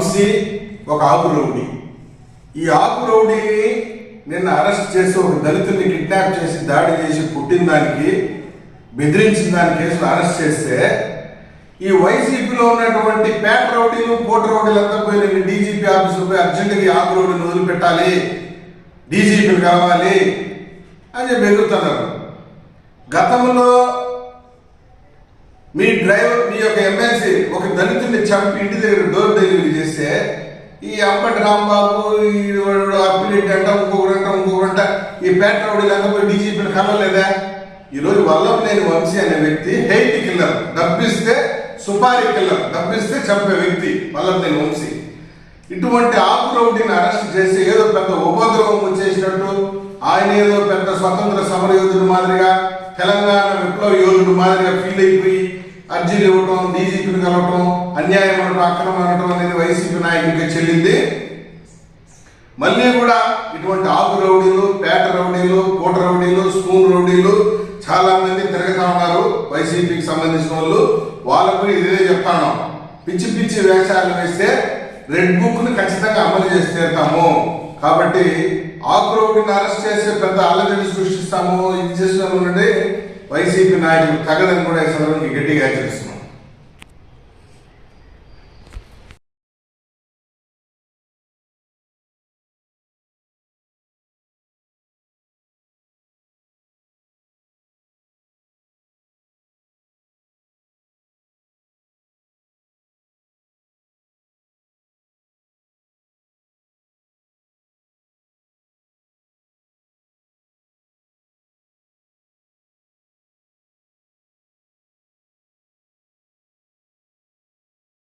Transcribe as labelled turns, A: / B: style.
A: వంశీ ఒక ఆకు రౌడీ ఈ ఆకు రౌడీని నిన్న అరెస్ట్ చేసి ఒక దళితుల్ని కిడ్నాప్ చేసి దాడి చేసి పుట్టిన దానికి బెదిరించిన దాని కేసులు అరెస్ట్ చేస్తే ఈ వైసీపీలో ఉన్నటువంటి పేట రౌడీలు పోట రౌడీలు అంతా పోయి నేను డీజీపీ ఆఫీసులో పోయి అర్జెంటుగా ఈ ఆకు రౌడీని వదిలిపెట్టాలి డీజీపీ కావాలి అని చెప్పి ఎదుగుతున్నారు గతంలో మీ డ్రైవర్ మీ యొక్క ఎమ్మెల్సీ ఒక దళితుడిని చంపి ఇంటి దగ్గర డోర్ డెలివరీ చేస్తే ఈ అంబటి రాంబాబు ఈ అప్పిరెడ్డి అంట ఇంకొకటి అంట ఈ పేట రౌడీలంతా పోయి డీజీపీని కలవలేదా? ఈరోజు వల్లభనేని వంశీ అనే వ్యక్తి హెయిట్ కిల్లర్ డబ్బిస్తే సుపారీ కిల్లర్ డబ్బిస్తే చంపే వ్యక్తి వల్లభనేని వంశీ. ఇటువంటి ఆకురౌడిని అరెస్ట్ చేసి ఏదో పెద్ద ఉపద్రవం వచ్చేసినట్టు ఆయన ఏదో పెద్ద స్వతంత్ర సమర యోధుడు మాదిరిగా తెలంగాణ విప్లవ యోధుడు మాదిరిగా ఫీల్ అయిపోయి అర్జీలు ఇవ్వటం డీజీపీని కలవటం అన్యాయం అనటం అక్రమం అనటం అనేది వైసీపీ నాయకుడికి చెల్లింది. మళ్ళీ కూడా ఇటువంటి ఆకు రౌడీలు పేట రౌడీలు పూట రౌడీలు స్పూన్ రౌడీలు చాలా మంది ఉన్నారు వైసీపీకి సంబంధించిన వాళ్ళు. వాళ్ళకు ఇదే చెప్తాను. పిచ్చి పిచ్చి వేషాలు వేస్తే రెడ్ బుక్ని ఖచ్చితంగా అమలు చేసి తీరుతాము. కాబట్టి ఆకు రౌడీని అరెస్ట్ చేసే పెద్ద అల్లజడి సృష్టిస్తాము. ఇది చేస్తున్నాము అంటే వైసీపీ నాయకులు తగదని కూడా ఈ సందర్భంగా గట్టిగా హెచ్చరిస్తున్నారు.